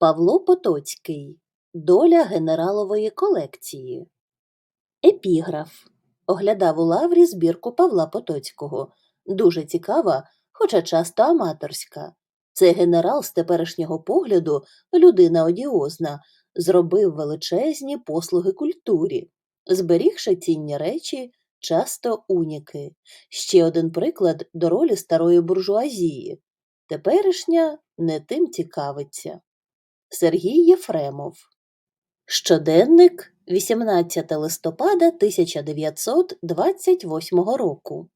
Павло Потоцький Доля генералової колекції. Епіграф. Оглядав у лаврі збірку Павла Потоцького. Дуже цікава, хоча часто аматорська. Цей генерал з теперішнього погляду, людина одіозна, зробив величезні послуги культурі, зберігши цінні речі, часто уніки. Ще один приклад до ролі старої буржуазії. Теперішня не тим цікавиться. Сергій Єфремов. Щоденник 18 листопада 1928 року.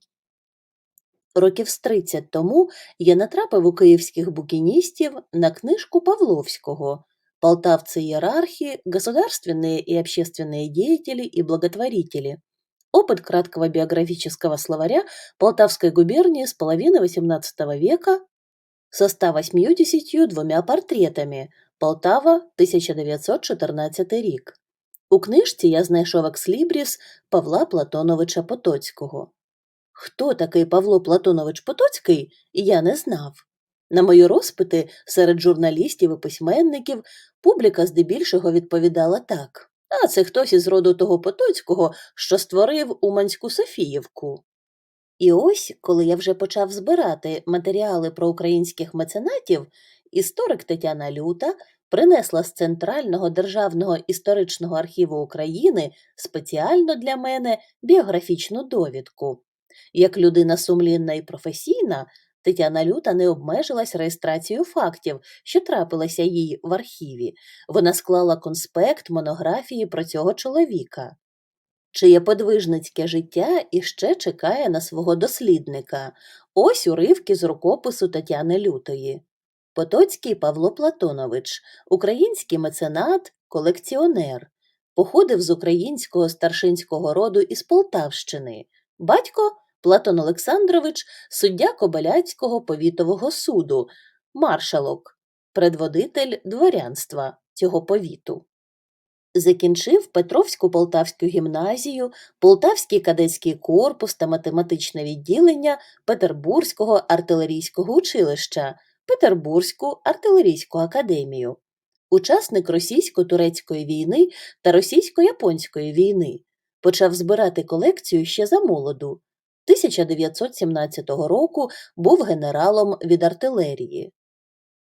Років з 30 тому я натрапив у київських букіністів на книжку Павловського «Полтавцы иерархи, государственные и общественные деятели и благотворители. Опыт краткого биографического словаря Полтавской губернии с половины XVIII века со 182 портретами Полтава, 1914 рік. У книжці я знайшов екслібріс Павла Платоновича Потоцького. Хто такий Павло Платонович Потоцький, я не знав. На мої розпити серед журналістів і письменників публіка здебільшого відповідала так а це хтось із роду того Потоцького, що створив Уманську Софіївку. І ось, коли я вже почав збирати матеріали про українських меценатів, історик Тетяна Люта принесла з Центрального державного історичного архіву України спеціально для мене біографічну довідку. Як людина сумлінна і професійна, Тетяна Люта не обмежилась реєстрацією фактів, що трапилися їй в архіві. Вона склала конспект монографії про цього чоловіка, чиє подвижницьке життя іще чекає на свого дослідника. Ось уривки з рукопису Тетяни Лютої. Потоцький Павло Платонович, український меценат, колекціонер, походив з українського старшинського роду із Полтавщини. Батько Платон Олександрович, суддя Кобиляцького повітового суду, маршалок, предводитель дворянства цього повіту. Закінчив Петровську Полтавську гімназію, Полтавський кадетський корпус та математичне відділення Петербурзького артилерійського училища, Петербурзьку артилерійську академію, учасник російсько-турецької війни та російсько-японської війни, почав збирати колекцію ще за молоду. 1917 року був генералом від артилерії.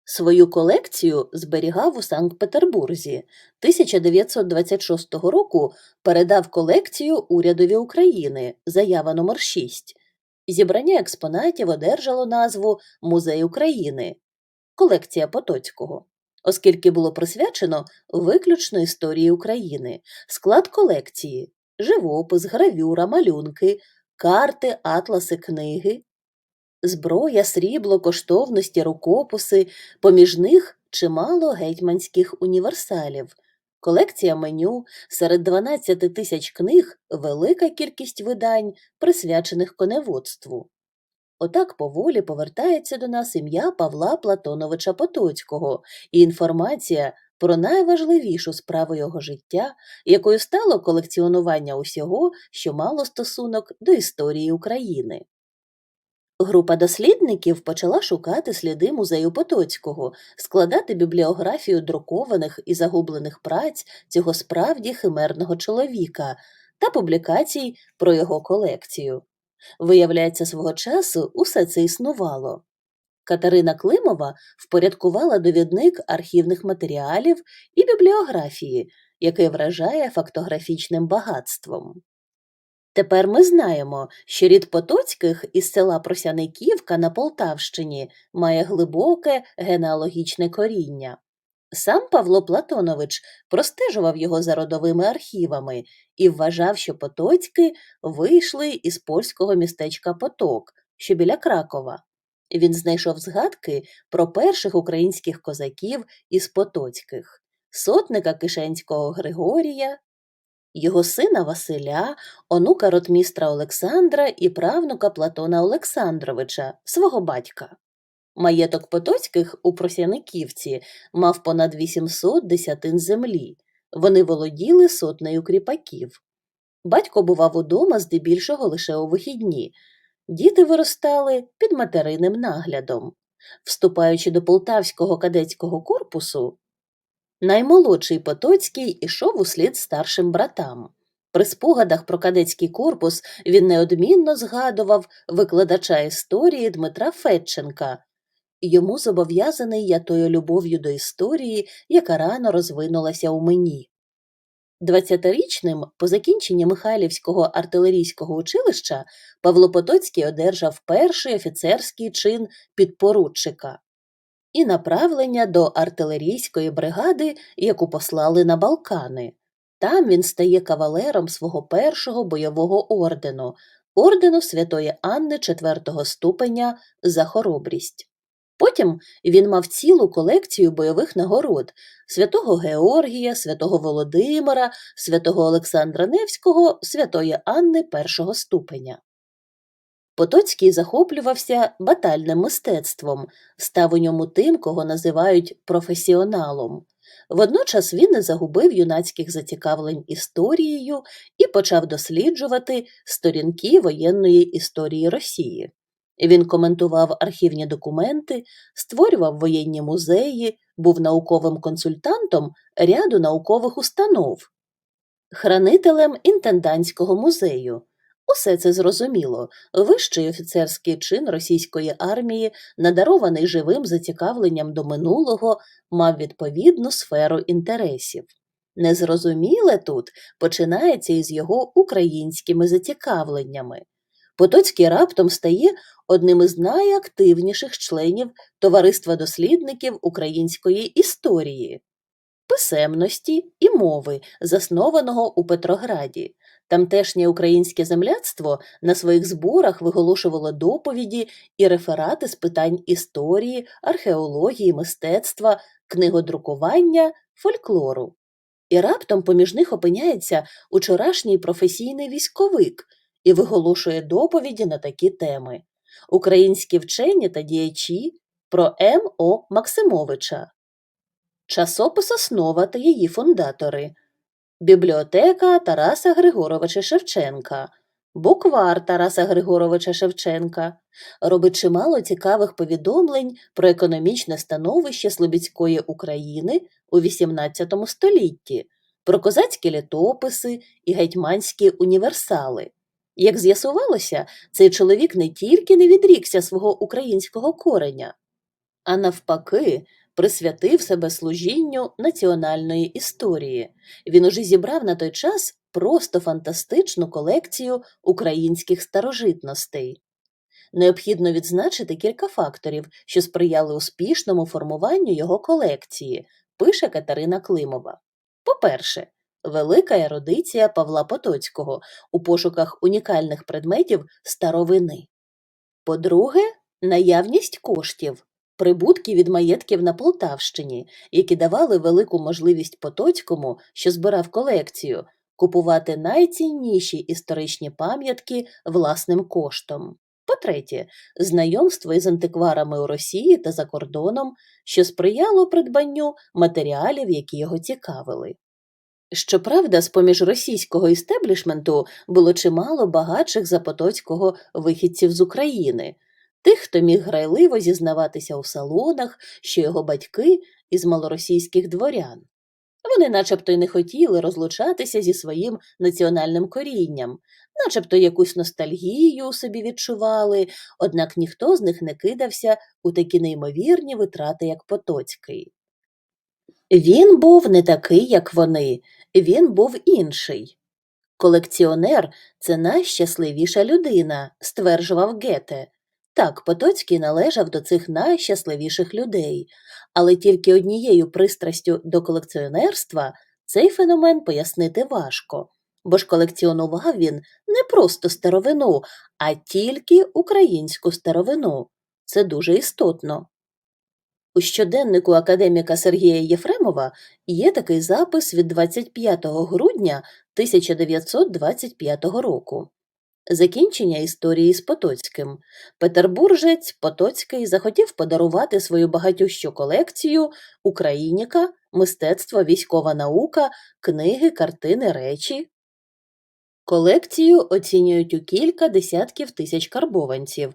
Свою колекцію зберігав у Санкт-Петербурзі. 1926 року передав колекцію урядові України, заява номер 6 Зібрання експонатів одержало назву Музей України, колекція Потоцького, оскільки було присвячено виключно історії України, склад колекції, живопис, гравюра, малюнки, карти, атласи, книги, зброя, срібло, коштовності, рукописи, поміж них чимало гетьманських універсалів, колекція меню, серед 12 тисяч книг велика кількість видань, присвячених коневодству. Отак поволі повертається до нас ім'я Павла Платоновича Потоцького і інформація про найважливішу справу його життя, якою стало колекціонування усього, що мало стосунок до історії України. Група дослідників почала шукати сліди музею Потоцького, складати бібліографію друкованих і загублених праць цього справді химерного чоловіка та публікацій про його колекцію. Виявляється, свого часу усе це існувало. Катерина Климова впорядкувала довідник архівних матеріалів і бібліографії, який вражає фактографічним багатством. Тепер ми знаємо, що рід Потоцьких із села Просяниківка на Полтавщині має глибоке генеалогічне коріння. Сам Павло Платонович простежував його за родовими архівами і вважав, що Потоцьки вийшли із польського містечка Поток, що біля Кракова. Він знайшов згадки про перших українських козаків із Потоцьких, сотника Кишенського Григорія, його сина Василя, онука ротмістра Олександра і правнука Платона Олександровича, свого батька. Маєток Потоцьких у Просяниківці мав понад 800 десятин землі. Вони володіли сотнею кріпаків. Батько бував удома здебільшого лише у вихідні. Діти виростали під материним наглядом. Вступаючи до полтавського кадетського корпусу, Наймолодший Потоцький ішов услід старшим братам. При спогадах про кадетський корпус він неодмінно згадував викладача історії Дмитра Федченка. Йому зобов'язаний я тою любов'ю до історії, яка рано розвинулася у мені. Двадцятирічним по закінченні Михайлівського артилерійського училища Павло Потоцький одержав перший офіцерський чин підпоручика і направлення до артилерійської бригади, яку послали на Балкани. Там він стає кавалером свого першого бойового ордену, ордену Святої Анни IV ступеня за хоробрість. Потім він мав цілу колекцію бойових нагород святого Георгія, святого Володимира, святого Олександра Невського, святої Анни першого ступеня. Потоцький захоплювався батальним мистецтвом, став у ньому тим, кого називають професіоналом. Водночас він не загубив юнацьких зацікавлень історією і почав досліджувати сторінки воєнної історії Росії. Він коментував архівні документи, створював воєнні музеї, був науковим консультантом ряду наукових установ, хранителем інтендантського музею. Усе це зрозуміло. Вищий офіцерський чин російської армії, надарований живим зацікавленням до минулого, мав відповідну сферу інтересів. Незрозуміле тут починається із його українськими зацікавленнями. Потоцький раптом стає одним із найактивніших членів Товариства дослідників української історії, писемності і мови, заснованого у Петрограді. Тамтешнє українське земляцтво на своїх зборах виголошувало доповіді і реферати з питань історії, археології, мистецтва, книгодрукування, фольклору. І раптом поміж них опиняється учорашній професійний військовик і виголошує доповіді на такі теми Українські вчені та діячі про М. О. Максимовича, Часопис Основа та її фундатори, Бібліотека Тараса Григоровича Шевченка, Буквар Тараса Григоровича Шевченка робить чимало цікавих повідомлень про економічне становище Слобідської України у XVIII столітті, про козацькі літописи і гетьманські універсали. Як з'ясувалося, цей чоловік не тільки не відрікся свого українського кореня, а навпаки, присвятив себе служінню національної історії. Він уже зібрав на той час просто фантастичну колекцію українських старожитностей. Необхідно відзначити кілька факторів, що сприяли успішному формуванню його колекції, пише Катерина Климова. По-перше, велика ерудиція Павла Потоцького у пошуках унікальних предметів старовини. По-друге, наявність коштів, прибутки від маєтків на Полтавщині, які давали велику можливість Потоцькому, що збирав колекцію, купувати найцінніші історичні пам'ятки власним коштом. По-третє, знайомство із антикварами у Росії та за кордоном, що сприяло придбанню матеріалів, які його цікавили. Щоправда, з поміж російського істеблішменту було чимало багатших за Потоцького вихідців з України, тих, хто міг грайливо зізнаватися у салонах, що його батьки із малоросійських дворян. Вони начебто й не хотіли розлучатися зі своїм національним корінням, начебто якусь ностальгію собі відчували, однак ніхто з них не кидався у такі неймовірні витрати, як Потоцький. Він був не такий, як вони, він був інший. Колекціонер це найщасливіша людина, стверджував Гете. Так, Потоцький належав до цих найщасливіших людей, але тільки однією пристрастю до колекціонерства цей феномен пояснити важко, бо ж колекціонував він не просто старовину, а тільки українську старовину. Це дуже істотно. У щоденнику академіка Сергія Єфремова є такий запис від 25 грудня 1925 року. Закінчення історії з Потоцьким. Петербуржець Потоцький захотів подарувати свою багатющу колекцію Україніка, мистецтво, військова наука, книги, картини, речі. Колекцію оцінюють у кілька десятків тисяч карбованців.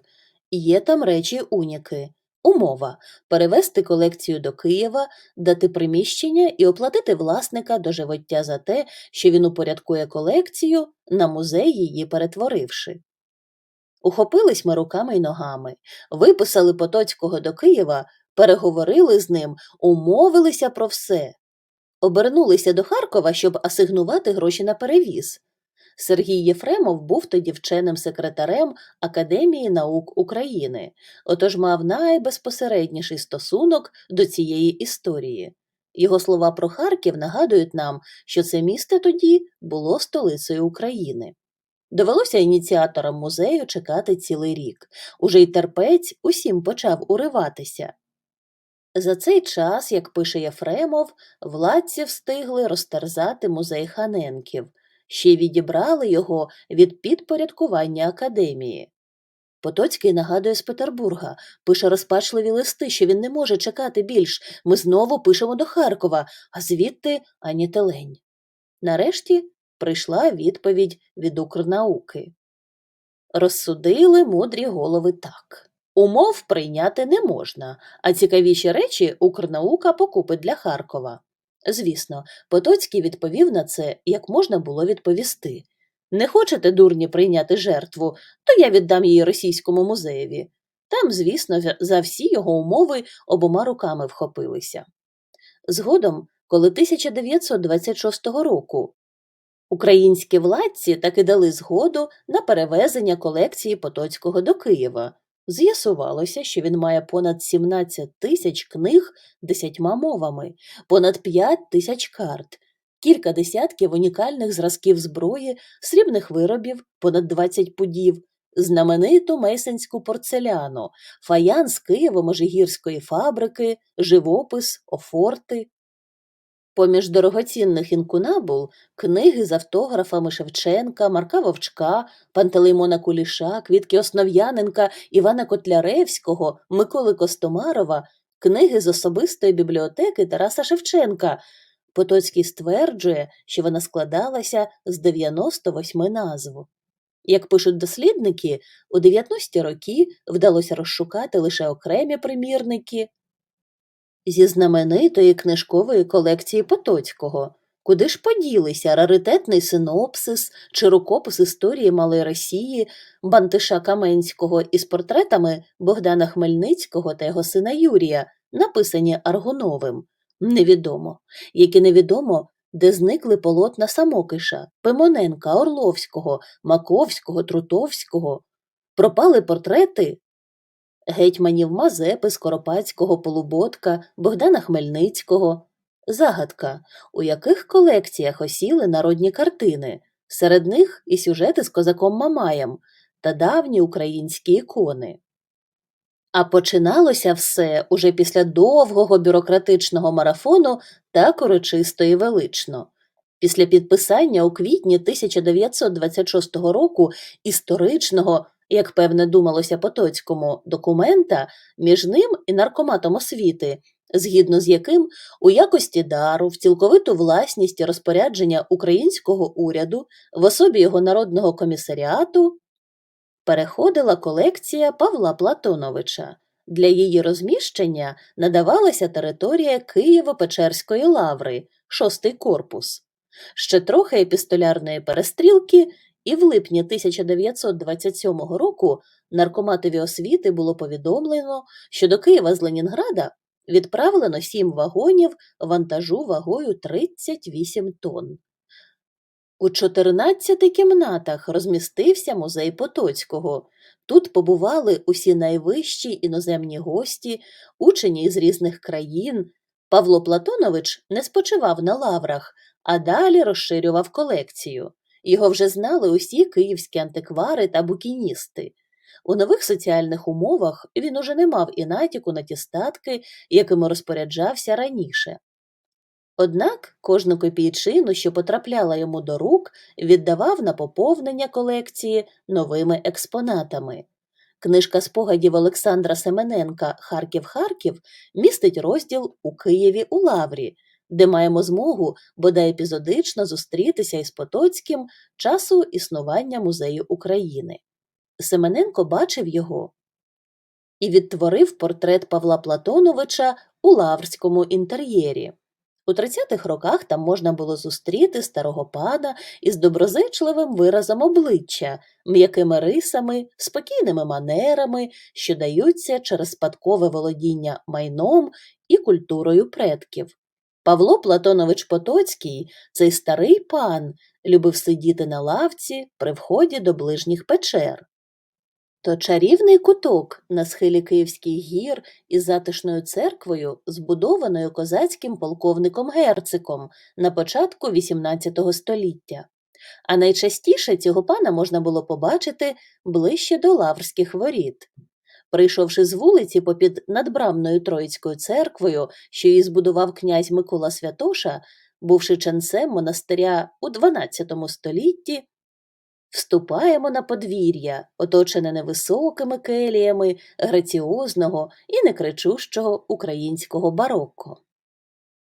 Є там речі уніки. Умова перевести колекцію до Києва, дати приміщення і оплатити власника доживоття за те, що він упорядкує колекцію, на музей її перетворивши. Ухопились ми руками й ногами, виписали Потоцького до Києва, переговорили з ним, умовилися про все. Обернулися до Харкова, щоб асигнувати гроші на перевіз. Сергій Єфремов був тоді вченим секретарем Академії наук України, отож мав найбезпосередніший стосунок до цієї історії. Його слова про Харків нагадують нам, що це місто тоді було столицею України. Довелося ініціаторам музею чекати цілий рік. Уже й терпець усім почав уриватися. За цей час, як пише Єфремов, владці встигли розтерзати музей Ханенків, ще відібрали його від підпорядкування академії. Потоцький нагадує з Петербурга, пише розпачливі листи, що він не може чекати більш. Ми знову пишемо до Харкова, а звідти ані телень. Нарешті прийшла відповідь від Укрнауки. Розсудили мудрі голови так. Умов прийняти не можна, а цікавіші речі Укрнаука покупить для Харкова. Звісно, Потоцький відповів на це, як можна було відповісти. Не хочете, дурні, прийняти жертву, то я віддам її російському музеєві. Там, звісно, за всі його умови обома руками вхопилися. Згодом, коли 1926 року українські владці таки дали згоду на перевезення колекції Потоцького до Києва, З'ясувалося, що він має понад 17 тисяч книг десятьма мовами, понад 5 тисяч карт, кілька десятків унікальних зразків зброї, срібних виробів, понад 20 пудів, знамениту мейсенську порцеляну, фаянс Києво-Можигірської фабрики, живопис, офорти. Поміж дорогоцінних інкунабул книги з автографами Шевченка, Марка Вовчка, Пантелеймона Куліша, Квітки Основ'яненка, Івана Котляревського, Миколи Костомарова, книги з особистої бібліотеки Тараса Шевченка. Потоцький стверджує, що вона складалася з 98 назв. Як пишуть дослідники, у 90-ті роки вдалося розшукати лише окремі примірники зі знаменитої книжкової колекції Потоцького, куди ж поділися раритетний синопсис чи рукопис історії Малої Росії Бантиша Каменського із портретами Богдана Хмельницького та його сина Юрія, написані Аргуновим. Невідомо, як і невідомо, де зникли полотна Самокиша, Пимоненка, Орловського, Маковського, Трутовського. Пропали портрети гетьманів Мазепи, Скоропадського, Полуботка, Богдана Хмельницького. Загадка, у яких колекціях осіли народні картини, серед них і сюжети з козаком Мамаєм та давні українські ікони. А починалося все уже після довгого бюрократичного марафону так урочисто і велично. Після підписання у квітні 1926 року історичного як певне думалося Потоцькому, документа між ним і наркоматом освіти, згідно з яким у якості дару в цілковиту власність і розпорядження українського уряду в особі його народного комісаріату переходила колекція Павла Платоновича. Для її розміщення надавалася територія Києво-Печерської лаври, шостий корпус. Ще трохи епістолярної перестрілки, і в липні 1927 року наркоматові освіти було повідомлено, що до Києва з Ленінграда відправлено сім вагонів вантажу вагою 38 тонн. У 14 кімнатах розмістився музей Потоцького. Тут побували усі найвищі іноземні гості, учені із різних країн. Павло Платонович не спочивав на лаврах, а далі розширював колекцію. Його вже знали усі київські антиквари та букіністи. У нових соціальних умовах він уже не мав і натяку на ті статки, якими розпоряджався раніше. Однак кожну копійчину, що потрапляла йому до рук, віддавав на поповнення колекції новими експонатами. Книжка спогадів Олександра Семененка Харків-Харків містить розділ у Києві у Лаврі, де маємо змогу бодай епізодично зустрітися із Потоцьким часу існування музею України. Семененко бачив його і відтворив портрет Павла Платоновича у лаврському інтер'єрі. У 30-х роках там можна було зустріти старого пана із доброзичливим виразом обличчя, м'якими рисами, спокійними манерами, що даються через спадкове володіння майном і культурою предків. Павло Платонович Потоцький, цей старий пан, любив сидіти на лавці при вході до ближніх печер. То чарівний куток на схилі Київських гір із затишною церквою, збудованою козацьким полковником Герциком на початку XVIII століття. А найчастіше цього пана можна було побачити ближче до Лаврських воріт. Прийшовши з вулиці попід надбрамною Троїцькою церквою, що її збудував князь Микола Святоша, бувши ченцем монастиря у XII столітті, Вступаємо на подвір'я, оточене невисокими келіями граціозного і некричущого українського барокко.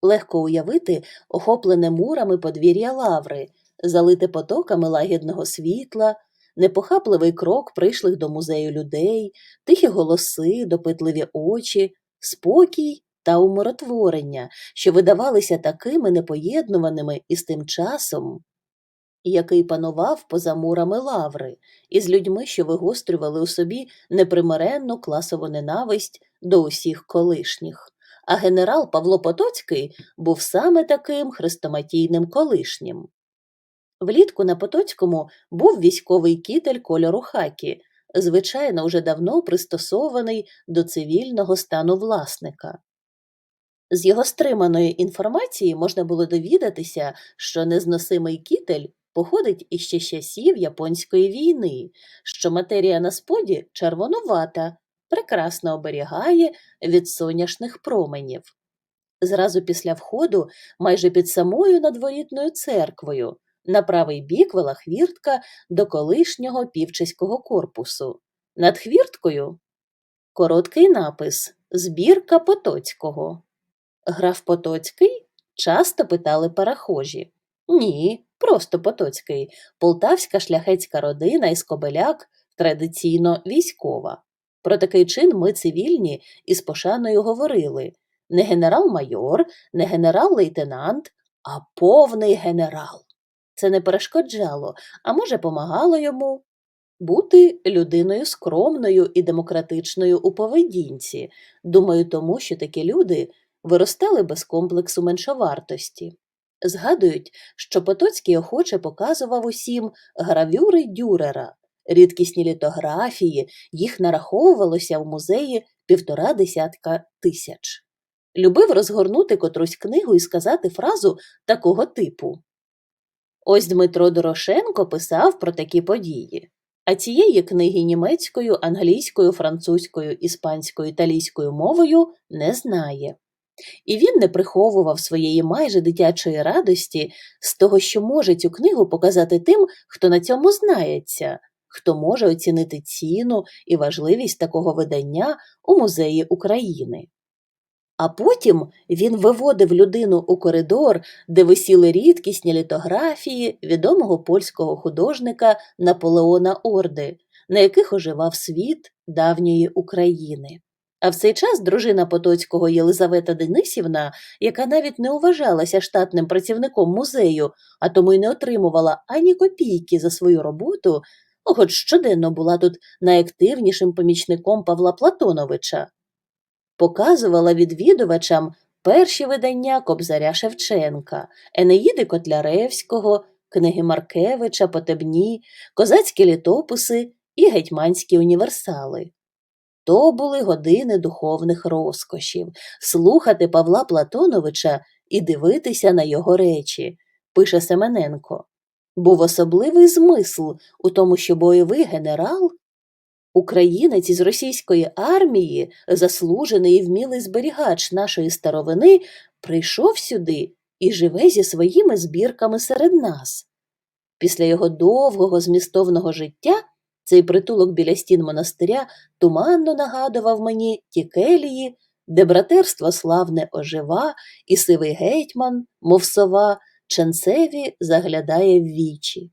Легко уявити охоплене мурами подвір'я лаври, залите потоками лагідного світла, непохапливий крок прийшлих до музею людей, тихі голоси, допитливі очі, спокій та умиротворення, що видавалися такими непоєднуваними із тим часом який панував поза мурами лаври, із людьми, що вигострювали у собі непримиренну класову ненависть до усіх колишніх. А генерал Павло Потоцький був саме таким хрестоматійним колишнім. Влітку на Потоцькому був військовий кітель кольору хакі, звичайно, уже давно пристосований до цивільного стану власника. З його стриманої інформації можна було довідатися, що незносимий кітель походить іще часів Японської війни, що матерія на споді червонувата, прекрасно оберігає від соняшних променів. Зразу після входу, майже під самою надворітною церквою, на правий бік вела хвіртка до колишнього півчеського корпусу. Над хвірткою короткий напис Збірка Потоцького. Граф Потоцький часто питали перехожі. Ні, просто Потоцький, полтавська шляхетська родина із Кобеляк традиційно військова. Про такий чин ми цивільні із пошаною говорили не генерал-майор, не генерал-лейтенант, а повний генерал. Це не перешкоджало, а може, помагало йому бути людиною скромною і демократичною у поведінці. Думаю, тому що такі люди виростали без комплексу меншовартості. Згадують, що Потоцький охоче показував усім гравюри Дюрера, рідкісні літографії, їх нараховувалося в музеї півтора десятка тисяч. Любив розгорнути котрусь книгу і сказати фразу такого типу. Ось Дмитро Дорошенко писав про такі події, а цієї книги німецькою, англійською, французькою, іспанською, італійською мовою не знає. І він не приховував своєї майже дитячої радості з того, що може цю книгу показати тим, хто на цьому знається, хто може оцінити ціну і важливість такого видання у музеї України. А потім він виводив людину у коридор, де висіли рідкісні літографії відомого польського художника Наполеона Орди, на яких оживав світ давньої України. А в цей час дружина Потоцького Єлизавета Денисівна, яка навіть не вважалася штатним працівником музею, а тому й не отримувала ані копійки за свою роботу, хоч щоденно була тут найактивнішим помічником Павла Платоновича, показувала відвідувачам перші видання Кобзаря Шевченка, Енеїди Котляревського, книги Маркевича, Потебні, козацькі літописи і гетьманські універсали. То були години духовних розкошів, слухати Павла Платоновича і дивитися на його речі, пише Семененко. Був особливий змисл у тому, що бойовий генерал, українець із російської армії, заслужений і вмілий зберігач нашої старовини, прийшов сюди і живе зі своїми збірками серед нас. Після його довгого змістовного життя цей притулок біля стін монастиря туманно нагадував мені ті келії, де братерство славне ожива, і сивий гетьман, мов сова, ченцеві заглядає в вічі.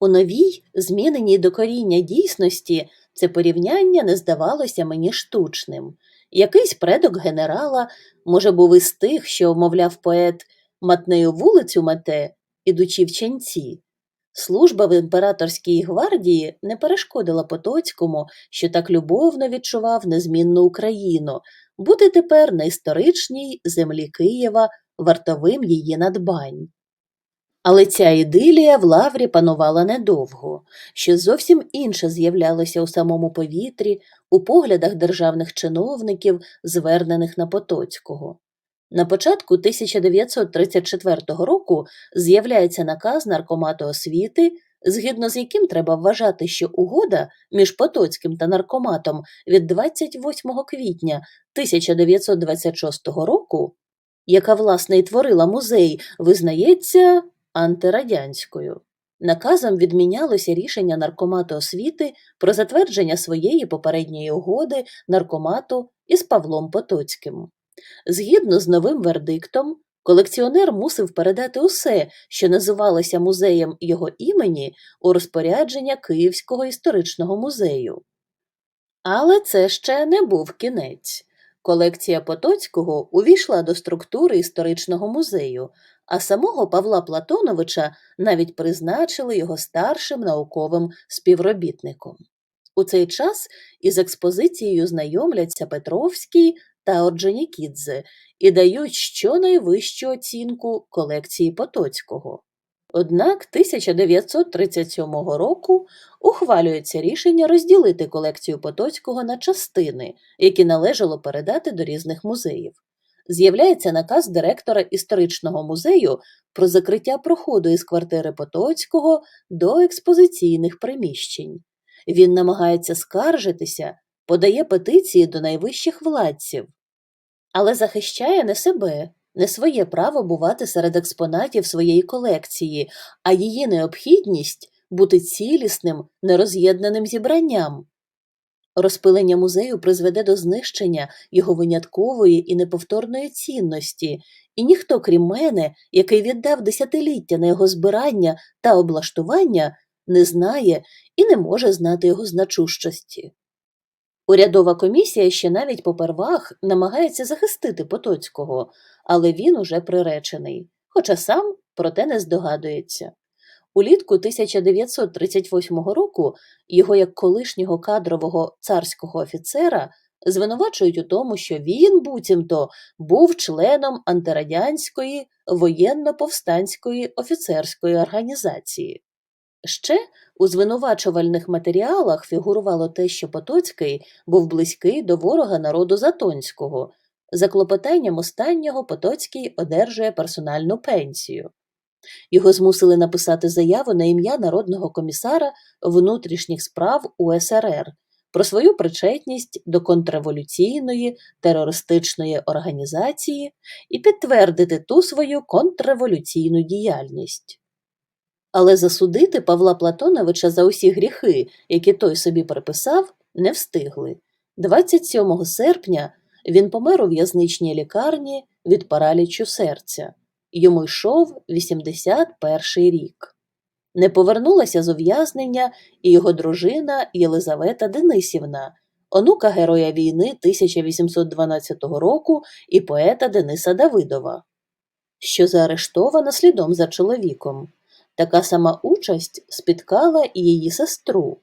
У новій, зміненій до коріння дійсності, Це порівняння не здавалося мені штучним. Якийсь предок генерала, може, був із тих, що, мовляв, поет матнею вулицю мете, ідучи в ченці. Служба в імператорській гвардії не перешкодила Потоцькому, що так любовно відчував незмінну Україну, бути тепер на історичній землі Києва вартовим її надбань. Але ця ідилія в лаврі панувала недовго, що зовсім інше з'являлося у самому повітрі, у поглядах державних чиновників, звернених на Потоцького. На початку 1934 року з'являється наказ наркомату освіти, згідно з яким треба вважати, що угода між Потоцьким та наркоматом від 28 квітня 1926 року, яка власне і творила музей, визнається антирадянською. Наказом відмінялося рішення наркомату освіти про затвердження своєї попередньої угоди наркомату із Павлом Потоцьким. Згідно з новим вердиктом, колекціонер мусив передати усе, що називалося музеєм його імені, у розпорядження Київського історичного музею. Але це ще не був кінець. Колекція Потоцького увійшла до структури історичного музею, а самого Павла Платоновича навіть призначили його старшим науковим співробітником. У цей час із експозицією знайомляться Петровський та Орджонікідзе і дають щонайвищу оцінку колекції Потоцького. Однак 1937 року ухвалюється рішення розділити колекцію Потоцького на частини, які належало передати до різних музеїв. З'являється наказ директора історичного музею про закриття проходу із квартири Потоцького до експозиційних приміщень. Він намагається скаржитися, подає петиції до найвищих владців, але захищає не себе, не своє право бувати серед експонатів своєї колекції, а її необхідність бути цілісним, нероз'єднаним зібранням. Розпилення музею призведе до знищення його виняткової і неповторної цінності, і ніхто, крім мене, який віддав десятиліття на його збирання та облаштування, не знає і не може знати його значущості. Урядова комісія ще навіть попервах намагається захистити Потоцького, але він уже приречений, хоча сам про те не здогадується. Улітку 1938 року його як колишнього кадрового царського офіцера звинувачують у тому, що він, буцімто, був членом антирадянської воєнно-повстанської офіцерської організації. Ще у звинувачувальних матеріалах фігурувало те, що Потоцький був близький до ворога народу Затонського. За клопотанням останнього Потоцький одержує персональну пенсію. Його змусили написати заяву на ім'я Народного комісара внутрішніх справ УСРР про свою причетність до контрреволюційної терористичної організації і підтвердити ту свою контрреволюційну діяльність. Але засудити Павла Платоновича за усі гріхи, які той собі приписав, не встигли. 27 серпня він помер у в'язничній лікарні від паралічу серця. Йому йшов 81 рік. Не повернулася з ув'язнення і його дружина Єлизавета Денисівна, онука героя війни 1812 року і поета Дениса Давидова, що заарештована слідом за чоловіком. Така сама участь спіткала і її сестру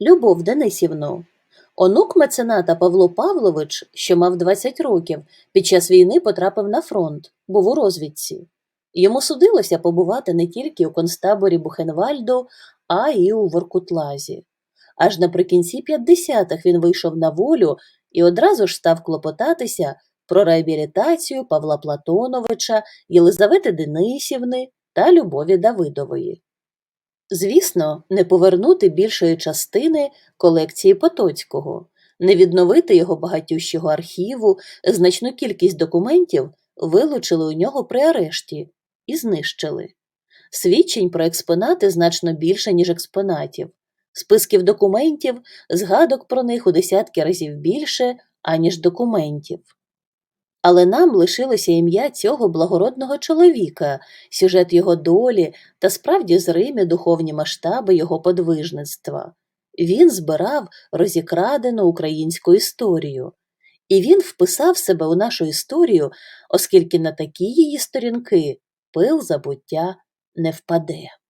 Любов Денисівну. Онук мецената Павло Павлович, що мав 20 років, під час війни потрапив на фронт, був у розвідці. Йому судилося побувати не тільки у концтаборі Бухенвальду, а й у Воркутлазі. Аж наприкінці 50-х він вийшов на волю і одразу ж став клопотатися про реабілітацію Павла Платоновича, Єлизавети Денисівни та Любові Давидової. Звісно, не повернути більшої частини колекції Потоцького, не відновити його багатющого архіву, значну кількість документів вилучили у нього при арешті і знищили. Свідчень про експонати значно більше, ніж експонатів, списків документів, згадок про них у десятки разів більше, аніж документів. Але нам лишилося ім'я цього благородного чоловіка, сюжет його долі та справді зримі духовні масштаби його подвижництва. він збирав розікрадену українську історію. І він вписав себе у нашу історію, оскільки на такі її сторінки пил забуття не впаде.